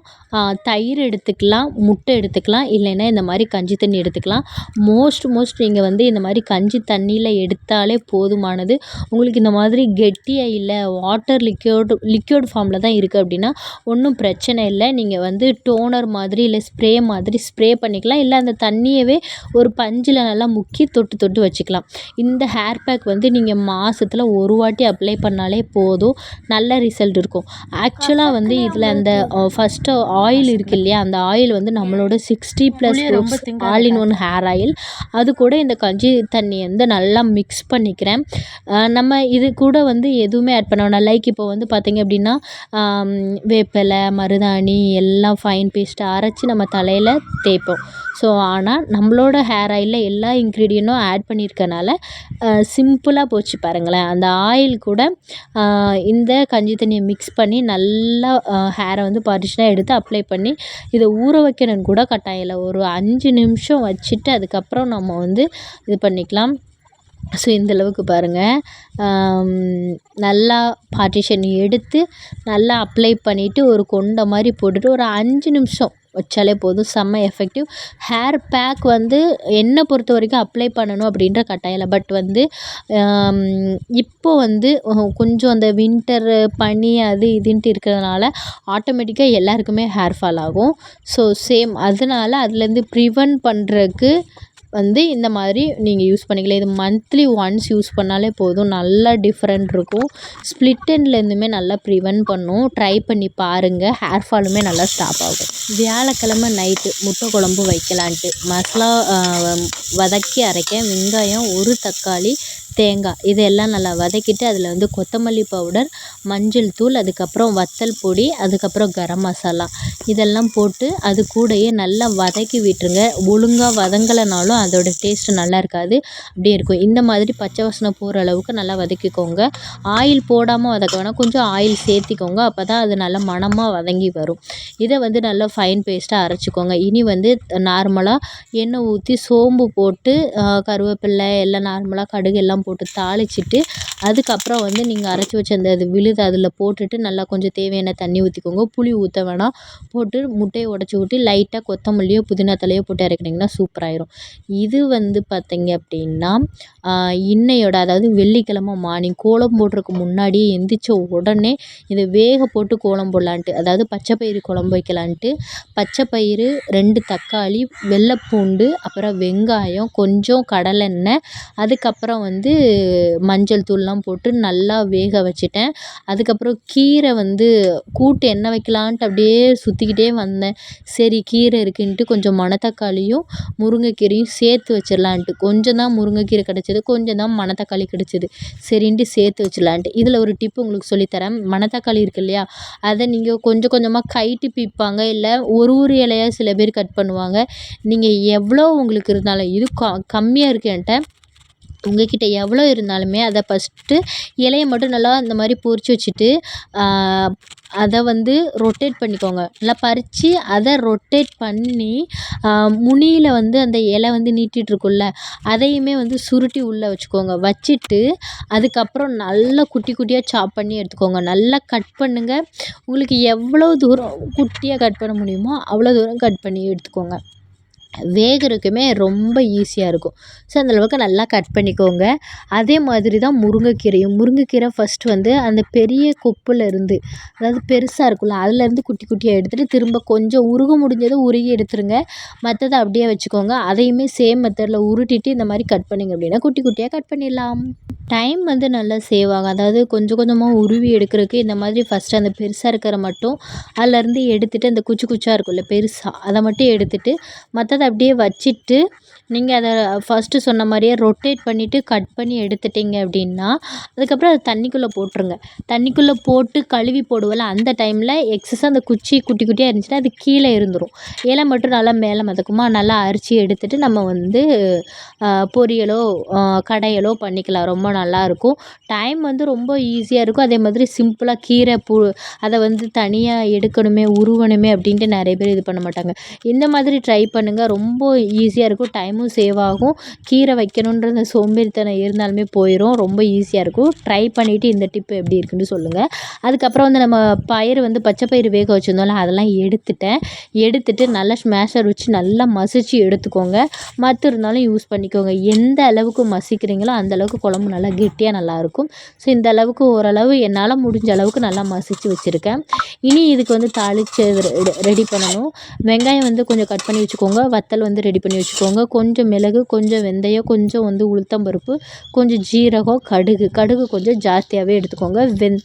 தயிர் எடுத்துக்கலாம் முட்டை எடுத்துக்கலாம் இல்லைன்னா இந்த மாதிரி கஞ்சி தண்ணி எடுத்துக்கலாம். மோஸ்ட் மோஸ்ட் நீங்கள் வந்து இந்த மாதிரி கஞ்சி தண்ணியில் எடுத்தாலே போதுமானது. உங்களுக்கு இந்த மாதிரி கெட்டியாக இல்லை வாட்டர் லிக்யூட் லிக்யூட் ஃபார்மில் தான் இருக்குது அப்படின்னா ஒன்றும் பிரச்சனை இல்லை. நீங்கள் வந்து டோனர் மாதிரி இல்லை ஸ்ப்ரே மாதிரி ஸ்ப்ரே பண்ணிக்கலாம். இல்லை அந்த தண்ணியவே ஒரு பஞ்சில் நல்லா முக்கி தொட்டு தொட்டு வச்சுக்கலாம். இந்த ஹேர் பேக் வந்து நீங்கள் மாதத்துல ஒரு வாட்டி அப்ளை பண்ணாலே போதும். நல்ல ரிசல்ட் இருக்கும். ஆக்சுவலாக வந்து இதில் அந்த ஃபஸ்ட்டு ஆயில் இருக்குது இல்லையா அந்த ஆயில் வந்து நம்மளோட sixty plus all in one hair oil அது கூட இந்த கஞ்சி தண்ணி வந்து நல்லா மிக்ஸ் பண்ணிக்கிறேன். நம்ம இது கூட வந்து எதுவுமே ஆட் பண்ண வேணாம். லைக் இப்போ வந்து பார்த்திங்க அப்படின்னா வேப்பிலை மருதாணி எல்லாம் ஃபைன் பேஸ்ட்டாக அரைச்சி நம்ம தலையில் தேய்ப்போம். ஸோ ஆனால் நம்மளோட ஹேர் ஆயிலில் எல்லா இன்க்ரீடியண்ட்டும் ஆட் பண்ணியிருக்கனால சிம்பிளாக போச்சு பாருங்களேன். அந்த ஆயில் கூட இந்த கஞ்சி தண்ணியை மிக்ஸ் பண்ணி நல்லா ஹேரை வந்து பரிஷனாக எடுத்து அப்ளை பண்ணி இதை ஊற வைக்கணும்னு கூட கட்டாயம் இல்லை ஒரு அஞ்சு நிமிஷம் வச்சுட்டு அதுக்கப்புறம் நம்ம வந்து இது பண்ணிக்கலாம். ஸோ இந்தளவுக்கு பாருங்கள் நல்லா பார்ட்டிஷன் எடுத்து நல்லா அப்ளை பண்ணிவிட்டு ஒரு கொண்ட மாதிரி போட்டுட்டு ஒரு அஞ்சு நிமிஷம் வச்சாலே போதும். செம்ம எஃபெக்டிவ் ஹேர் பேக் வந்து என்னை பொறுத்த வரைக்கும் அப்ளை பண்ணணும் அப்படின்ற கட்டாயம் இல்லை. பட் வந்து இப்போ வந்து கொஞ்சம் அந்த வின்டரு பனி அது இதுன்ட்டு இருக்கிறதுனால ஆட்டோமேட்டிக்காக எல்லாருக்குமே ஹேர் ஃபால் ஆகும். ஸோ சேம் அதனால அதுலேருந்து ப்ரிவென்ட் பண்ணுறக்கு வந்து இந்த மாதிரி நீங்கள் யூஸ் பண்ணிக்கலாம் இது மந்த்லி ஒன்ஸ் யூஸ் பண்ணாலே போதும். நல்லா டிஃப்ரெண்ட் இருக்கும். ஸ்ப்ளிட் எண்ட்லேருந்துமே நல்லா ப்ரிவென்ட் பண்ணும். ட்ரை பண்ணி பாருங்கள் ஹேர் ஃபாலுமே நல்லா ஸ்டாப் ஆகும். வியாழக்கிழம நைட்டு முட்டை குழம்பு வைக்கலான்ட்டு. மசாலா வதக்கி அரைக்க வெங்காயம் ஒரு தக்காளி தேங்காய். இதையெல்லாம் நல்லா வதக்கிட்டு அதில் வந்து கொத்தமல்லி பவுடர் மஞ்சள் தூள் அதுக்கப்புறம் வத்தல் பொடி அதுக்கப்புறம் கரம் மசாலா. இதெல்லாம் போட்டு அது கூடயே நல்லா வதக்கி விட்டுருங்க. ஒழுங்காக வதங்கலைனாலும் அதோடய டேஸ்ட்டு நல்லா இருக்காது. அப்படியே இருக்கும். இந்த மாதிரி பச்சை வாசனை போகிற அளவுக்கு நல்லா வதக்கிக்கோங்க. ஆயில் போடாமல் வதக்க வேணாம். கொஞ்சம் ஆயில் சேர்த்திக்கோங்க. அப்போ தான் அது நல்லா மணமாக வதங்கி வரும். இதை வந்து நல்லா ஃபைன் பேஸ்ட்டாக அரைச்சிக்கோங்க. இனி வந்து நார்மலாக எண்ணெய் ஊற்றி சோம்பு போட்டு கருவேப்பில்லை எல்லாம் நார்மலாக கடுகு எல்லாம் போட்டு தாளிச்சிட்டு அதுக்கப்புறம் வந்து நீங்கள் அரைச்சி வச்ச அந்த இது விழுது அதில் போட்டுட்டு நல்லா கொஞ்சம் தேவையான தண்ணி ஊற்றிக்கோங்க புளி ஊற்ற வேணாம். போட்டு முட்டையை உடச்சி ஊற்றி லைட்டாக கொத்தமல்லியோ புதினா தலையோ போட்டு இறக்குனிங்கன்னா சூப்பராயிரும் இது வந்து பார்த்திங்க அப்படின்னா இன்னையோட அதாவது வெள்ளிக்கிழமை மார்னிங் கோலம் போடுறதுக்கு முன்னாடியே எந்திரிச்ச உடனே இதை வேக போட்டு கோலம் போடலான்ட்டு அதாவது பச்சை பயிறு குழம்பு வைக்கலான்ட்டு பச்சை பயிறு ரெண்டு தக்காளி வெள்ளைப்பூண்டு அப்புறம் வெங்காயம் கொஞ்சம் கடலெண்ணெய் அதுக்கப்புறம் வந்து மஞ்சள் தூள்லாம் போட்டு நல்லா வேக வச்சுட்டேன். அதுக்கப்புறம் கீரை வந்து கூட்டு என்ன வைக்கலான்ட்டு அப்படியே சுற்றிக்கிட்டே வந்தேன். சரி கீரை இருக்குன்ட்டு கொஞ்சம் மணத்தக்காளியும் முருங்கைக்கீரையும் சேர்த்து வச்சிடலான்ட்டு கொஞ்சம் தான் முருங்கைக்கீரை கிடச்சிது கொஞ்சம் தான் மணத்தக்காளி கிடச்சிது. சரின்ட்டு சேர்த்து வச்சிடலான்ட்டு இதில் ஒரு டிப்பு உங்களுக்கு சொல்லித்தரேன். மணத்தக்காளி இருக்கு இல்லையா? அதை நீங்கள் கொஞ்சம் கொஞ்சமாக கைட்டு பிப்பாங்க. இல்லை ஒரு ஒரு இலையாக சில பேர் கட் பண்ணுவாங்க. நீங்கள் எவ்வளோ உங்களுக்கு இருந்தாலும் இது க கம்மியாக இருக்குது என்கிட்ட. உங்கள்கிட்ட எவ்வளோ இருந்தாலுமே அதை ஃபஸ்ட்டு இலைய மட்டும் நல்லா இந்த மாதிரி பொறித்து வச்சுட்டு அதை வந்து ரொட்டேட் பண்ணிக்கோங்க. நல்லா பறித்து அதை ரொட்டேட் பண்ணி முனியில் வந்து அந்த இல வந்து நீட்டிகிட்ருக்கும்ல அதையுமே வந்து சுருட்டி உள்ளே வச்சுக்கோங்க. வச்சுட்டு அதுக்கப்புறம் நல்லா குட்டி குட்டியாக சாப் பண்ணி எடுத்துக்கோங்க. நல்லா கட் பண்ணுங்கள் உங்களுக்கு எவ்வளோ தூரம் குட்டியாக கட் பண்ண முடியுமோ அவ்வளோ தூரம் கட் பண்ணி எடுத்துக்கோங்க. வேகிறதுக்குமே ரொம்ப ஈஸியாக இருக்கும். ஸோ அந்தளவுக்கு நல்லா கட் பண்ணிக்கோங்க. அதே மாதிரி தான் முருங்கைக்கீரையும். முருங்கைக்கீரை ஃபஸ்ட்டு வந்து அந்த பெரிய கொப்புலேருந்து அதாவது பெருசாக இருக்கும்ல அதுலேருந்து குட்டி குட்டியாக எடுத்துகிட்டு திரும்ப கொஞ்சம் உருக முடிஞ்சதை உருகி எடுத்துருங்க. மற்றதை அப்படியே வச்சுக்கோங்க. அதையுமே சேம் மெத்தடில் உருட்டிட்டு இந்த மாதிரி கட் பண்ணிங்க அப்படின்னா குட்டி குட்டியாக கட் பண்ணிடலாம். டைம் வந்து நல்லா சேவ் ஆகும். அதாவது கொஞ்சம் கொஞ்சமாக உருவி எடுக்கிறதுக்கு இந்த மாதிரி ஃபஸ்ட்டு அந்த பெருசாக இருக்கிற மட்டும் அதுலேருந்து எடுத்துகிட்டு அந்த குச்சி குச்சாக இருக்கும்ல பெருசாக அதை மட்டும் எடுத்துகிட்டு மற்றதை அப்படியே வச்சுட்டு நீங்கள் அதை ஃபஸ்ட்டு சொன்ன மாதிரியே ரொட்டேட் பண்ணிவிட்டு கட் பண்ணி எடுத்துட்டிங்க அப்படின்னா அதுக்கப்புறம் அதை தண்ணிக்குள்ளே போட்டுருங்க. தண்ணிக்குள்ளே போட்டு கழுவி போடுவோம்ல அந்த டைமில் எக்ஸஸாக அந்த குச்சி குட்டி குட்டியாக இருந்துச்சுன்னா அது கீழே இருந்துடும் இலை மட்டும் நல்லா மேலே மதக்குமா நல்லா அரிச்சு எடுத்துகிட்டு நம்ம வந்து பொரியலோ கடையலோ பண்ணிக்கலாம். ரொம்ப நல்லாயிருக்கும் டைம் வந்து ரொம்ப ஈஸியாக இருக்கும். அதே மாதிரி சிம்பிளாக கீரை பூ அதை வந்து தனியாக எடுக்கணுமே உருவணுமே அப்படின்ட்டு நிறைய பேர் இது பண்ண மாட்டாங்க. இந்த மாதிரி ட்ரை பண்ணுங்கள் ரொம்ப ஈஸியாக இருக்கும். டைமும் சேவ் ஆகும் கீரை வைக்கணுன்ற சோம்பேறித்தனம் இருந்தாலுமே போயிடும் ரொம்ப ஈஸியாக இருக்கும். ட்ரை பண்ணிவிட்டு இந்த டிப்பு எப்படி இருக்குன்னு சொல்லுங்கள் அதுக்கப்புறம் வந்து நம்ம பயிர் வந்து பச்சை பயிர் வேக வச்சுருந்தோம்ல அதெல்லாம் எடுத்துட்டேன். எடுத்துட்டு நல்லா ஸ்மேஷர் வச்சு நல்லா மசிச்சு எடுத்துக்கோங்க. மற்ற இருந்தாலும் யூஸ் பண்ணிக்கோங்க. எந்த அளவுக்கு மசிக்கிறீங்களோ அந்த அளவுக்கு குழம்பு நல்லா கெட்டியாக நல்லாயிருக்கும் ஸோ இந்த அளவுக்கு ஓரளவு என்னால் முடிஞ்ச அளவுக்கு நல்லா மசிச்சு வச்சுருக்கேன். இனி இதுக்கு வந்து தாளித்து ரெடி பண்ணணும். வெங்காயம் வந்து கொஞ்சம் கட் பண்ணி வச்சுக்கோங்க. வத்தல் வந்து ரெடி பண்ணி வச்சுக்கோங்க. கொஞ்சம் மிளகு கொஞ்சம் வெந்தயம் கொஞ்சம் வந்து உளுத்தம்பருப்பு கொஞ்சம் ஜீரகம் கடுகு. கடுகு கொஞ்சம் ஜாஸ்தியாகவே எடுத்துக்கோங்க. வெந்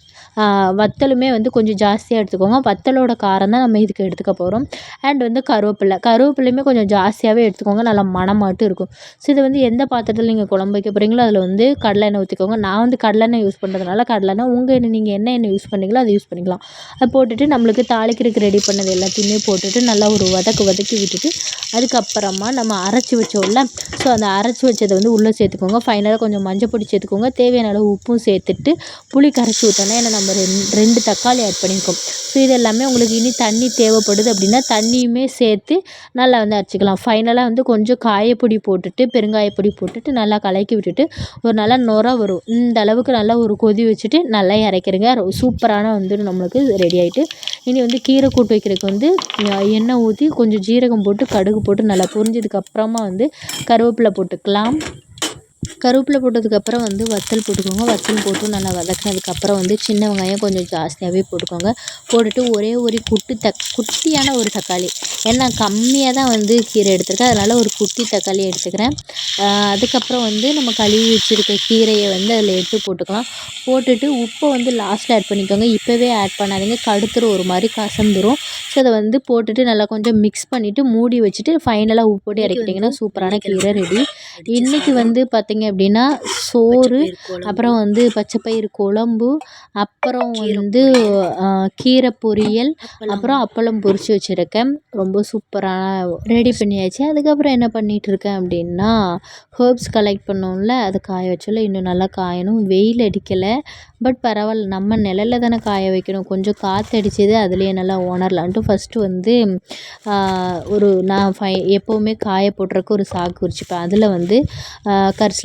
வத்தலுமே வந்து கொஞ்சம் ஜாஸ்தியாக எடுத்துக்கோங்க. வத்தலோட காரம் தான் நம்ம இதுக்கு எடுத்துக்க போகிறோம் அண்ட் வந்து கருவேப்பில்லை கருவேப்பிலையுமே கொஞ்சம் ஜாஸ்தியாகவே எடுத்துக்கோங்க. நல்லா மணமாட்டும் இருக்கும். ஸோ இதை வந்து எந்த பாத்திரத்தில் நீங்கள் குழம்பு வைக்க போகிறீங்களோ அதில் வந்து கடலை எண்ணெய் ஊற்றிக்கோங்க நான் வந்து கடலெண்ணெய் யூஸ் பண்ணுறதுனால கடலெண்ணெய் உங்கள் எண்ணெய் நீங்கள் என்ன எண்ணெய் யூஸ் பண்ணீங்களோ அதை யூஸ் பண்ணிக்கலாம். அதை போட்டுட்டு நம்மளுக்கு தாளிக்கிறதுக்கு ரெடி பண்ணது எல்லாத்தையுமே போட்டுட்டு நல்லா ஒரு வதக்கு வதக்கி விட்டுட்டு அதுக்கப்புறமா நம்ம அரைச்சி வச்சோம்ல ஸோ அந்த அரைச்சி வச்சதை வந்து உள்ளே சேர்த்துக்கோங்க. ஃபைனலாக கொஞ்சம் மஞ்சள் பொடி சேர்த்துக்கோங்க. தேவையான அளவு உப்பும் சேர்த்துட்டு புளி கரைச்சி ஊற்றணும் ஏன்னா நம்ம நம்ம ரெண் ரெண்டு தக்காளி ஆட் பண்ணியிருக்கோம் ஸோ இது எல்லாமே உங்களுக்கு இனி தண்ணி தேவைப்படுது அப்படின்னா தண்ணியுமே சேர்த்து நல்லா வந்து அரைச்சிக்கலாம். ஃபைனலாக வந்து கொஞ்சம் காயப்பொடி போட்டுட்டு பெருங்காயப்பொடி போட்டுட்டு நல்லா கலக்கி விட்டுட்டு ஒரு நல்லா நுர வரும். இந்த அளவுக்கு நல்லா ஒரு கொதி வச்சுட்டு நல்லா இறக்கிருங்க சூப்பரான வந்து நம்மளுக்கு ரெடி ஆகிட்டு இனி வந்து கீரை கூட்டு வைக்கிறதுக்கு வந்து எண்ணெய் ஊற்றி கொஞ்சம் ஜீரகம் போட்டு கடுகு போட்டு நல்லா புரிஞ்சதுக்கப்புறமா வந்து கருவேப்பிலை போட்டுக்கலாம். கருவேப்பிலை போட்டதுக்கப்புறம் வந்து வத்தல் போட்டுக்கோங்க. வத்தல் போட்டு நல்லா வதக்கினதுக்கப்புறம் வந்து சின்ன வெங்காயம் கொஞ்சம் ஜாஸ்தியாகவே போட்டுக்கோங்க. போட்டுட்டு ஒரே ஒரு குட்டி தக் குட்டியான ஒரு தக்காளி. ஏன்னா கம்மியாக தான் வந்து கீரை எடுத்திருக்கேன். அதனால் ஒரு குட்டி தக்காளி எடுத்துக்கிறேன். அதுக்கப்புறம் வந்து நம்ம கழுவி வச்சுருக்க கீரையை வந்து அதில் எடுத்து போட்டுக்கலாம். போட்டுட்டு உப்பை வந்து லாஸ்ட்டில் ஆட் பண்ணிக்கோங்க. இப்போவே ஆட் பண்ணாதீங்க. கடுத்துரும் ஒரு மாதிரி கசந்துரும். ஸோ அதை வந்து போட்டுட்டு நல்லா கொஞ்சம் மிக்ஸ் பண்ணிவிட்டு மூடி வச்சுட்டு ஃபைனலாக உப்பு போட்டு இறக்கிட்டிங்கன்னா சூப்பரான கீரை ரெடி. இன்றைக்கி வந்து பார்த்திங்க அப்படின்னா சோறு அப்புறம் வந்து பச்சைப்பயிறு குழம்பு அப்புறம் வந்து கீரை பொரியல் அப்புறம் அப்பளம் பொரித்து வச்சுருக்கேன். ரொம்ப சூப்பராக ரெடி பண்ணியாச்சு. அதுக்கப்புறம் என்ன பண்ணிகிட்ருக்கேன் அப்படின்னா ஹேர்ப்ஸ் கலெக்ட் பண்ணோம்ல அது காய வச்சோல்ல இன்னும் நல்லா காயணும். வெயில் அடிக்கலை பட் பரவாயில்ல நம்ம நிழல்ல தானே காய வைக்கணும். கொஞ்சம் காற்றடிச்சிது அதுலேயே நல்லா உணரலான்ட்டு ஃபஸ்ட்டு வந்து ஒரு நான் ஃபை எப்போவுமே காய போடுறக்கு ஒரு சாக்கு விரிச்சிப்பேன் அதில் வந்து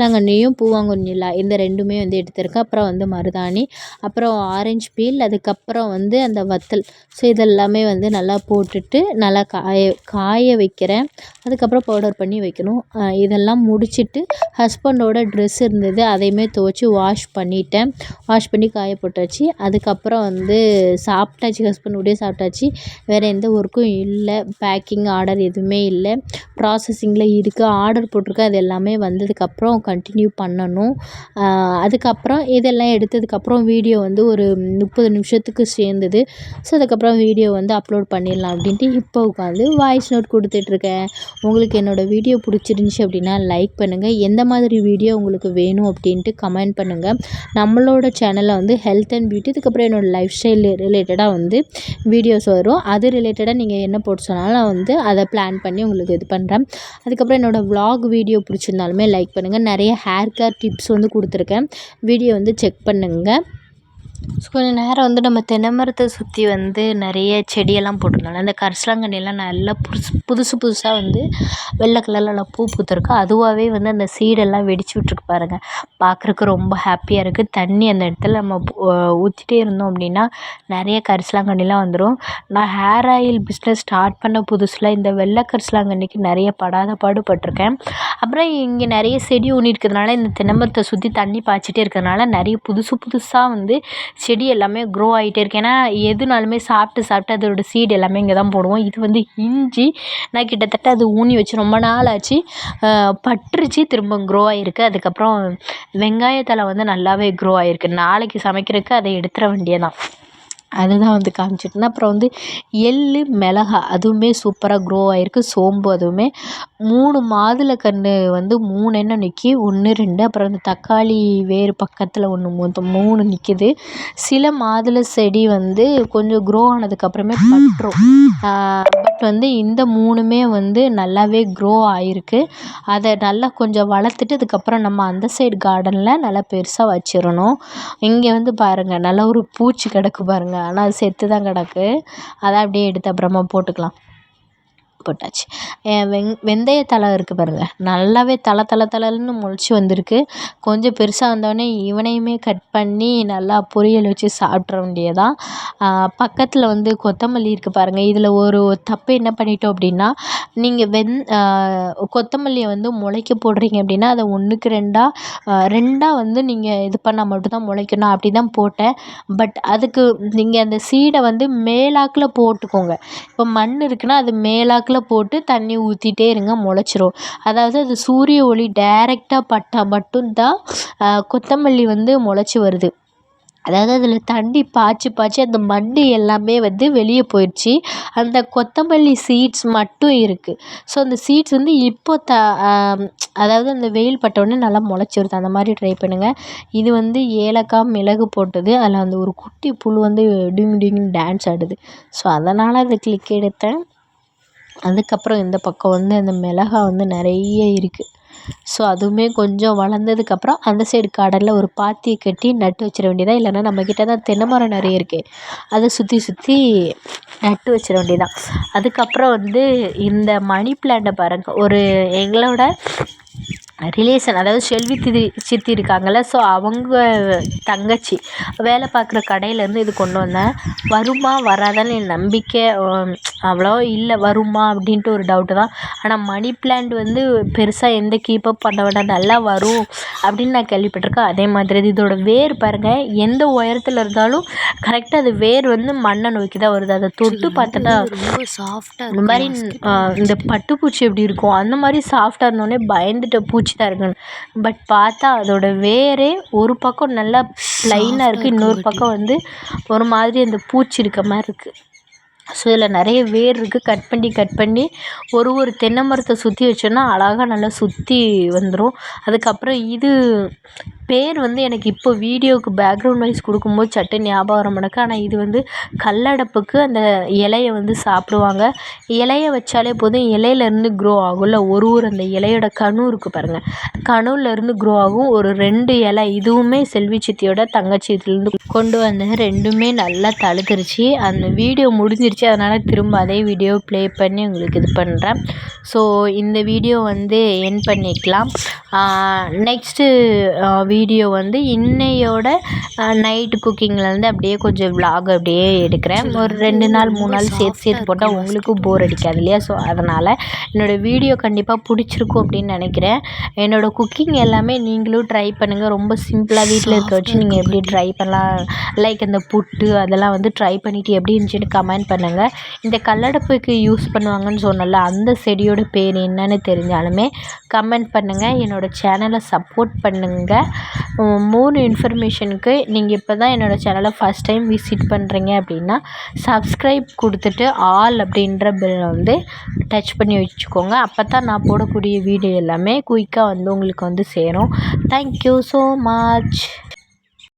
கரிசலாங்கண்ணியும் பூவாங்கண்ணியில் இந்த ரெண்டுமே வந்து எடுத்திருக்கேன் அப்புறம் வந்து மருதாணி அப்புறம் ஆரஞ்சு பீல் அதுக்கப்புறம் வந்து அந்த வத்தல். ஸோ இதெல்லாமே வந்து நல்லா போட்டுட்டு நல்லா காய காய வைக்கிறேன். அதுக்கப்புறம் பவுடர் பண்ணி வைக்கணும். இதெல்லாம் முடிச்சுட்டு ஹஸ்பண்டோட ட்ரெஸ் இருந்தது அதையுமே துவச்சி வாஷ் பண்ணிட்டேன். வாஷ் பண்ணி காய போட்டாச்சு. அதுக்கப்புறம் வந்து சாப்பிட்டாச்சு ஹஸ்பண்ட் சாப்பிட்டாச்சு. வேறு எந்த ஒர்க்கும் இல்லை. பேக்கிங் ஆர்டர் எதுவுமே இல்லை. ப்ராசஸிங்கில் இருக்குது ஆர்டர் போட்டிருக்கேன். அது எல்லாமே வந்ததுக்கப்புறம் கண்டினியூ பண்ணணும். அதுக்கப்புறம் இதெல்லாம் எடுத்ததுக்கப்புறம் வீடியோ வந்து ஒரு முப்பது நிமிஷத்துக்கு சேர்ந்தது. ஸோ அதுக்கப்புறம் வீடியோ வந்து அப்லோட் பண்ணிடலாம் அப்படின்ட்டு இப்போ உட்காந்து வாய்ஸ் நோட் கொடுத்துட்ருக்கேன். உங்களுக்கு என்னோடய வீடியோ பிடிச்சிருந்துச்சி அப்படின்னா லைக் பண்ணுங்கள் எந்த மாதிரி வீடியோ உங்களுக்கு வேணும் அப்படின்ட்டு கமெண்ட் பண்ணுங்கள் நம்மளோட சேனலில் வந்து ஹெல்த் அண்ட் பியூட்டி இதுக்கப்புறம் என்னோடய லைஃப் ஸ்டைல் ரிலேட்டடாக வந்து வீடியோஸ் வரும். அது ரிலேட்டடாக நீங்கள் என்ன போட்டு சொன்னாலும் நான் வந்து அதை பிளான் பண்ணி உங்களுக்கு இது பண்ணுறேன் அதுக்கப்புறம் என்னோடய விலாக் வீடியோ பிடிச்சிருந்தாலுமே லைக் பண்ணுங்கள் நிறைய ஹேர் கேர் டிப்ஸ் வந்து கொடுத்துருக்கேன். வீடியோ வந்து செக் பண்ணுங்கள் ஸோ கொஞ்சம் நேரம் வந்து நம்ம தென்னை மரத்தை சுற்றி வந்து நிறைய செடியெல்லாம் போட்டிருந்தோம்ல அந்த கரிசலாங்கண்ணியெல்லாம் நல்லா புதுசு புதுசு புதுசாக வந்து வெள்ளை கலரில் நல்லா பூ பூத்திருக்கு. அதுவாகவே வந்து அந்த சீடெல்லாம் வெடிச்சு விட்ருக்கு பாருங்கள் பார்க்குறக்கு ரொம்ப ஹாப்பியாக இருக்குது தண்ணி அந்த இடத்துல நம்ம ஊற்றிட்டே இருந்தோம் அப்படின்னா நிறைய கரிசலாங்கண்ணிலாம் வந்துடும் நான் ஹேர் ஆயில் பிஸ்னஸ் ஸ்டார்ட் பண்ண புதுசில் இந்த வெள்ளை கரிசலாங்கண்ணிக்கு நிறைய படாத பாடுபட்டிருக்கேன். அப்புறம் இங்கே நிறைய செடி ஊனி இருக்கிறதுனால இந்த தென்னை மரத்தை சுற்றி தண்ணி பாய்ச்சிட்டே இருக்கிறதுனால நிறைய புதுசு புதுசாக வந்து செடி எல்லாமே க்ரோ ஆகிட்டே இருக்குது ஏன்னா எதுனாலுமே சாப்பிட்டு சாப்பிட்டு அதோடய சீடு எல்லாமே இங்கே தான் போடுவோம். இது வந்து இஞ்சி. நான் கிட்டத்தட்ட அது ஊனி வச்சு ரொம்ப நாள் ஆச்சு. பட்டுருச்சு திரும்ப க்ரோ ஆகிருக்கு அதுக்கப்புறம் வெங்காயத்தழை வந்து நல்லாவே க்ரோ ஆகிருக்கு நாளைக்கு சமைக்கிறதுக்கு அதை எடுத்துட வேண்டியது தான் அதுதான் வந்து காமிச்சிட்டு அப்புறம் வந்து எள் மிளகா அதுவுமே சூப்பராக க்ரோ ஆகிருக்கு சோம்பு அதுவுமே மூணு மாதுளக்கன்று வந்து மூணு என்ன நிற்கி ஒன்று ரெண்டு. அப்புறம் அந்த தக்காளி வேறு பக்கத்தில் ஒன்று மொத்தம் மூணு நிற்கிது சில மாதுளை செடி வந்து கொஞ்சம் க்ரோ ஆனதுக்கப்புறமே பற்றும் பட் வந்து இந்த மூணுமே வந்து நல்லாவே க்ரோ ஆகிருக்கு அதை நல்லா கொஞ்சம் வளர்த்துட்டு அதுக்கப்புறம் நம்ம அந்த சைடு கார்டனில் நல்லா பெருசாக வச்சிடணும் இங்கே வந்து பாருங்கள் நல்லா ஒரு பூச்சி கிடக்கு பாருங்கள் ஆனால் அது செத்து தான் கிடக்கு. அதை அப்படியே எடுத்து அப்புறமா போட்டுக்கலாம். போட்டாச்சு. வெங் வெந்தயத்தழை இருக்குது பாருங்கள் நல்லாவே தள தள தளன்னு முளைச்சி வந்திருக்கு. கொஞ்சம் பெருசாக வந்தோடனே இவனையுமே கட் பண்ணி நல்லா பொரியல் வச்சு சாப்பிட்ற வேண்டியதுதான் பக்கத்தில் வந்து கொத்தமல்லி இருக்குது பாருங்கள் இதில் ஒரு தப்பு என்ன பண்ணிட்டோம் அப்படின்னா நீங்கள் வெந் கொத்தமல்லியை வந்து முளைக்க போடுறீங்க அப்படின்னா அதை ஒன்றுக்கு ரெண்டாக ரெண்டாக வந்து நீங்கள் இது பண்ணால் மட்டும்தான் முளைக்கணும். அப்படி தான் போட்டேன். பட் அதுக்கு நீங்கள் அந்த சீடை வந்து மேலாக்கில் போட்டுக்கோங்க. இப்போ மண் இருக்குன்னா அது மேலாக்கில் சாக்கில் போட்டு தண்ணி ஊற்றிட்டே இருங்க முளைச்சிரும். அதாவது அது சூரிய ஒளி டேரெக்டாக பட்டால் மட்டும்தான் கொத்தமல்லி வந்து முளைச்சி வருது. அதாவது அதில் தண்ணி பாய்ச்சி பாய்ச்சி அந்த மண் எல்லாமே வந்து வெளியே போயிடுச்சு. அந்த கொத்தமல்லி சீட்ஸ் மட்டும் இருக்குது ஸோ அந்த சீட்ஸ் வந்து இப்போ த அதாவது அந்த வெயில் பட்டவுடனே நல்லா முளைச்சி வருது. அந்த மாதிரி ட்ரை பண்ணுங்கள் இது வந்து ஏலக்காய் மிளகு போட்டது. அதில் அந்த ஒரு குட்டி புழு வந்து டிங் டிங்னு டான்ஸ் ஆடுது. ஸோ அதனால் அதை கிளிக் எடுத்தேன். அதுக்கப்புறம் இந்த பக்கம் வந்து அந்த மிளகா வந்து நிறைய இருக்குது ஸோ அதுவுமே கொஞ்சம் வளர்ந்ததுக்கப்புறம் அந்த சைடு கார்டனில் ஒரு பாத்தியை கட்டி நட்டு வச்சிட வேண்டியதான் இல்லைன்னா நம்மக்கிட்ட தான் தென்னை மரம் நிறைய இருக்குது அதை சுற்றி சுற்றி நட்டு வச்சிட வேண்டியதான் அதுக்கப்புறம் வந்து இந்த மணி பிளான்ட்டை பாருங்கள் ஒரு எங்களோட ரிலேஷன் அதாவது செல்வி திதி சித்தி இருக்காங்கள்ல ஸோ அவங்க தங்கச்சி வேலை பார்க்குற கடையிலேருந்து இது கொண்டு வந்தேன். வருமா வராதான்னு என் நம்பிக்கை அவ்வளோவா இல்லை. வருமா அப்படின்ட்டு ஒரு டவுட்டு தான். ஆனால் மணி பிளான்ட் வந்து பெருசாக எந்த கீப்பப் பண்ண வேண்டாம். நல்லா வரும் அப்படின்னு நான் கேள்விப்பட்டிருக்கேன். அதே மாதிரி இதோட வேர் பாருங்கள் எந்த உயரத்தில் இருந்தாலும் கரெக்டாக அது வேர் வந்து மண்ணை நோக்கி தான் வருது. அதை தொட்டு பார்த்தோன்னா ரொம்ப சாஃப்டாக இந்த மாதிரி இந்த பட்டுப்பூச்சி எப்படி இருக்கும்? அந்த மாதிரி சாஃப்டாக இருந்தோடனே பயந்துட்ட பூச்சி தான் இருக்குன்னு பட் பார்த்தா அதோட வேரே ஒரு பக்கம் நல்லா ப்ளைனாக இருக்குது இன்னொரு பக்கம் வந்து ஒரு மாதிரி அந்த பூச்சி இருக்க மாதிரி இருக்குது ஸோ இதில் நிறைய வேர் இருக்குது கட் பண்ணி கட் பண்ணி ஒரு ஒரு தென்னை மரத்தை சுற்றி வச்சோன்னா அழகாக நல்லா சுற்றி வந்துடும் அதுக்கப்புறம் இது பேர் வந்து எனக்கு இப்போ வீடியோவுக்கு பேக்ரவுண்ட் வாய்ஸ் கொடுக்கும்போது சட்டுன்னு ஞாபகம் வர மாட்டேங்குது. ஆனால் இது வந்து கல்லடப்புக்கு அந்த இலைய வந்து சாப்பிடுவாங்க. இலைய வச்சாலே போதும். இலையிலேருந்து க்ரோ ஆகும்ல. ஒரு ஒரு அந்த இலையோட கணு இருக்குது பாருங்கள் கணுலேருந்து க்ரோ ஆகும். ஒரு ரெண்டு இலை இதுவுமே செல்வி சித்தியோட தங்கச்சி இதுலேருந்து கொண்டு வந்தேன் ரெண்டுமே நல்லா தழுத்துருச்சு. அந்த வீடியோ முடிஞ்சிருச்சு. அதனால் திரும்ப அதே வீடியோ ப்ளே பண்ணி உங்களுக்கு இது பண்ணுறேன் ஸோ இந்த வீடியோ வந்து என் பண்ணிக்கலாம். நெக்ஸ்ட்டு வீடியோ வந்து இன்னையோட நைட்டு குக்கிங்லேருந்து அப்படியே கொஞ்சம் விலாக் அப்படியே எடுக்கிறேன். ஒரு ரெண்டு நாள் மூணு நாள் சேர்த்து சேர்த்து போட்டால் உங்களுக்கும் போர் அடிக்காது இல்லையா? ஸோ அதனால் என்னோடய வீடியோ கண்டிப்பாக பிடிச்சிருக்கும் அப்படின்னு நினைக்கிறேன். என்னோடய குக்கிங் எல்லாமே நீங்களும் ட்ரை பண்ணுங்கள் ரொம்ப சிம்பிளாக வீட்டில் இருக்க வச்சு நீங்கள் எப்படி ட்ரை பண்ணலாம். லைக் அந்த புட்டு அதெல்லாம் வந்து ட்ரை பண்ணிவிட்டு எப்படி இருந்துச்சுன்னு கமெண்ட் பண்ணுங்கள் இந்த கல்லடப்புக்கு யூஸ் பண்ணுவாங்கன்னு சொன்னல அந்த செடியோட பேர் என்னன்னு தெரிஞ்சாலுமே கமெண்ட் பண்ணுங்கள் என்னோடய சேனலை சப்போர்ட் பண்ணுங்கள் மூணு இன்ஃபர்மேஷனுக்கு நீங்கள் இப்போ தான் என்னோடய சேனலை ஃபஸ்ட் டைம் விசிட் பண்ணுறீங்க அப்படின்னா சப்ஸ்கிரைப் கொடுத்துட்டு ஆல் அப்படின்ற பில்லை வந்து டச் பண்ணி வச்சுக்கோங்க. அப்போ தான் நான் போடக்கூடிய வீடியோ எல்லாமே குயிக்காக வந்து உங்களுக்கு வந்து சேரும். Thank you so much